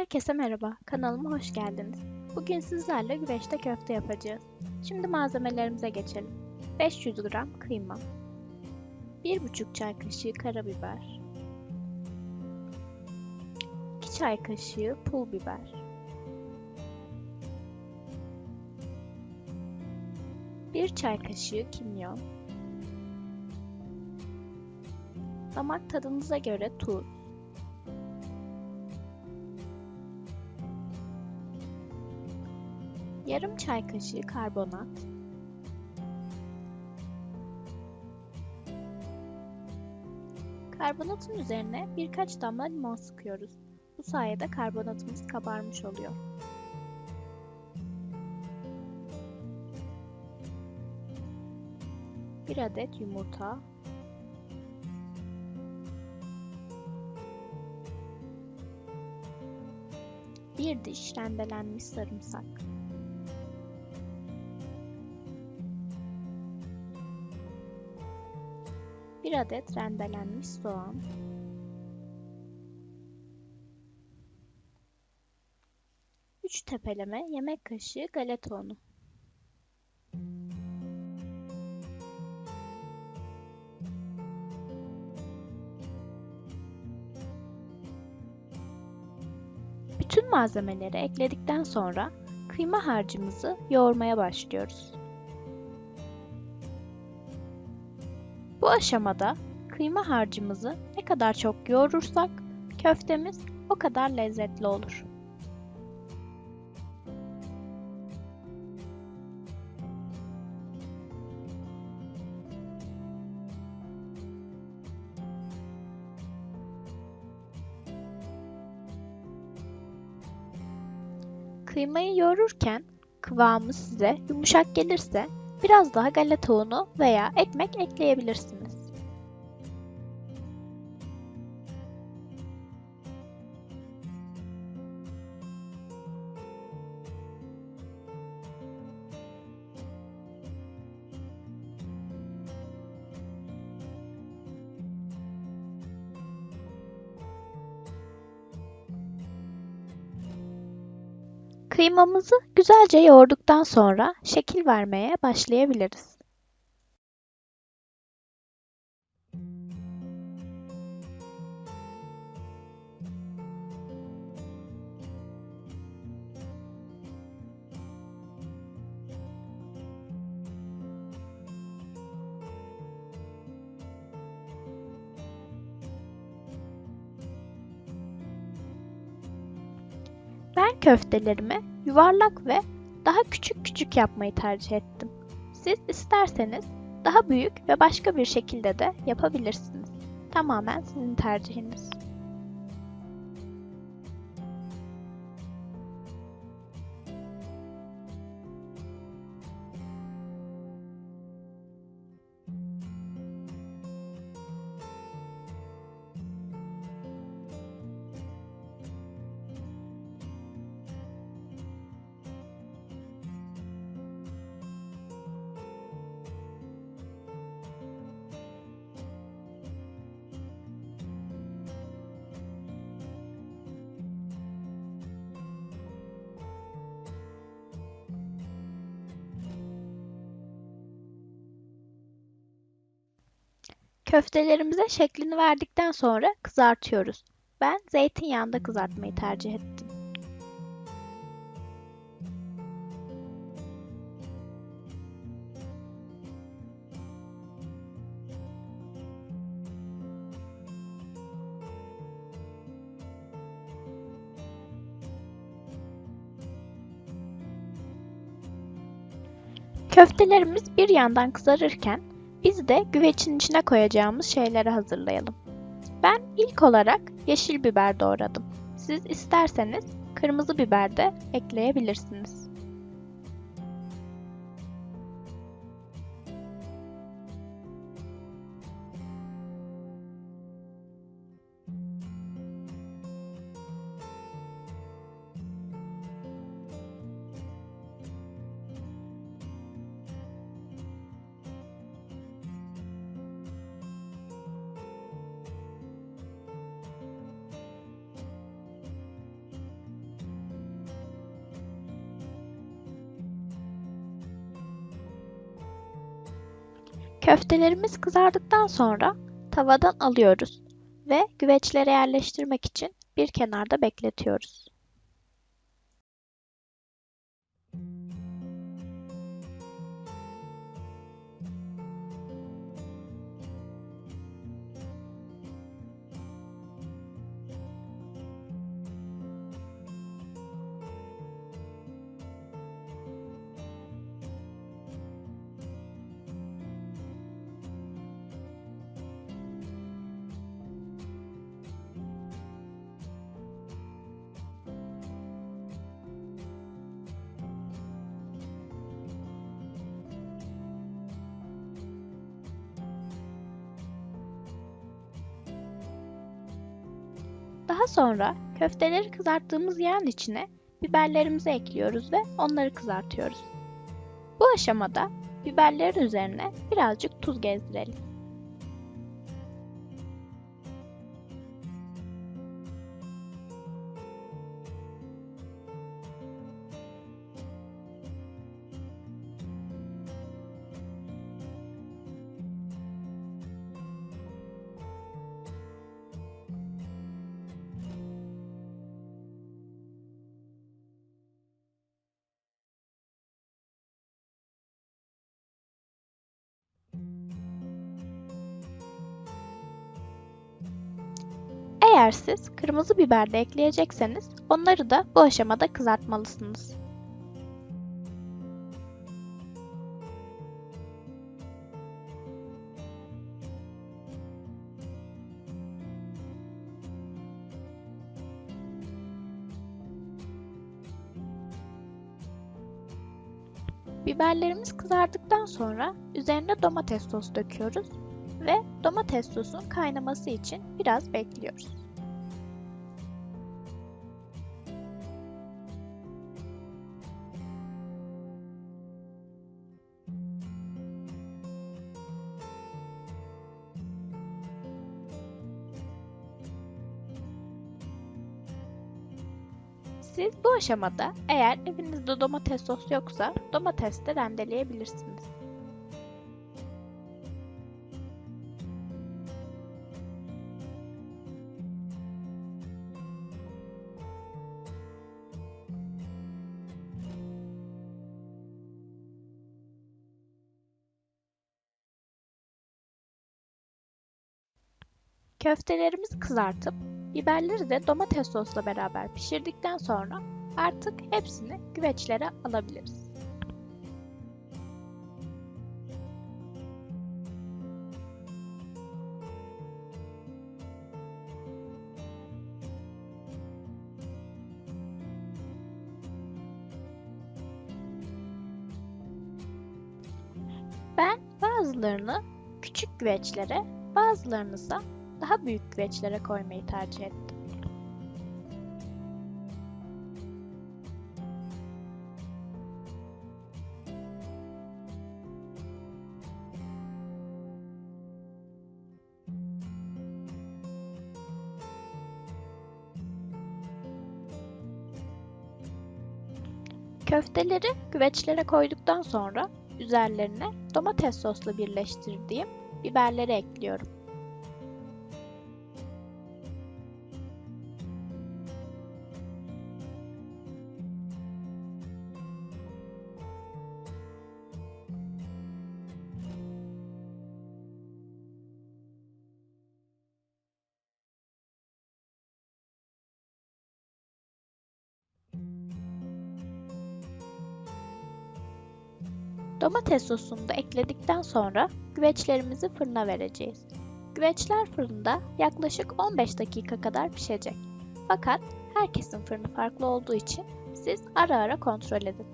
Herkese merhaba, kanalıma hoş geldiniz. Bugün sizlerle güveçte köfte yapacağız. Şimdi malzemelerimize geçelim. 500 gram kıyma, 1,5 çay kaşığı karabiber, 2 çay kaşığı pul biber, 1 çay kaşığı kimyon, damak tadınıza göre tuz, yarım çay kaşığı karbonat, Karbonatın üzerine birkaç damla limon sıkıyoruz. Bu sayede karbonatımız kabarmış oluyor. Bir adet yumurta, bir diş rendelenmiş sarımsak. Bir adet rendelenmiş soğan. Üç tepeleme yemek kaşığı galeta unu. Bütün malzemeleri ekledikten sonra kıyma harcımızı yoğurmaya başlıyoruz. Bu aşamada kıyma harcımızı ne kadar çok yoğurursak köftemiz o kadar lezzetli olur. Kıymayı yoğururken kıvamı size yumuşak gelirse biraz daha galeta unu veya ekmek ekleyebilirsiniz. Kıymamızı güzelce yoğurduktan sonra şekil vermeye başlayabiliriz. Ben köftelerimi yuvarlak ve daha küçük küçük yapmayı tercih ettim. Siz isterseniz daha büyük ve başka bir şekilde de yapabilirsiniz. Tamamen sizin tercihiniz. Köftelerimize şeklini verdikten sonra kızartıyoruz. Ben zeytinyağında kızartmayı tercih ettim. Köftelerimiz bir yandan kızarırken biz de güvecin içine koyacağımız şeyleri hazırlayalım. Ben ilk olarak yeşil biber doğradım. Siz isterseniz kırmızı biber de ekleyebilirsiniz. Köftelerimiz kızardıktan sonra tavadan alıyoruz ve güveçlere yerleştirmek için bir kenarda bekletiyoruz. Daha sonra köfteleri kızarttığımız yağın içine biberlerimizi ekliyoruz ve onları kızartıyoruz. Bu aşamada biberlerin üzerine birazcık tuz gezdirelim. Eğer siz kırmızı biber de ekleyecekseniz onları da bu aşamada kızartmalısınız. Biberlerimiz kızardıktan sonra üzerine domates sosu döküyoruz ve domates sosun kaynaması için biraz bekliyoruz. Siz bu aşamada eğer evinizde domates sos yoksa domates de rendeleyebilirsiniz. Köftelerimizi kızartıp biberleri de domates sosla beraber pişirdikten sonra artık hepsini güveçlere alabiliriz. Ben bazılarını küçük güveçlere, bazılarını ise daha büyük güveçlere koymayı tercih ettim. Köfteleri güveçlere koyduktan sonra üzerlerine domates sosla birleştirdiğim biberleri ekliyorum. Domates sosunu da ekledikten sonra güveçlerimizi fırına vereceğiz. Güveçler fırında yaklaşık 15 dakika kadar pişecek. Fakat herkesin fırını farklı olduğu için siz ara ara kontrol edin.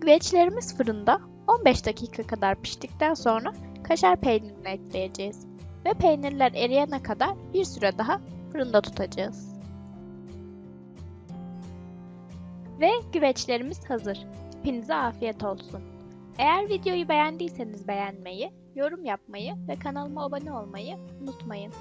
Güveçlerimiz fırında 15 dakika kadar piştikten sonra kaşar peynirini ekleyeceğiz ve peynirler eriyene kadar bir süre daha fırında tutacağız. Ve güveçlerimiz hazır. Hepinize afiyet olsun. Eğer videoyu beğendiyseniz beğenmeyi, yorum yapmayı ve kanalıma abone olmayı unutmayın.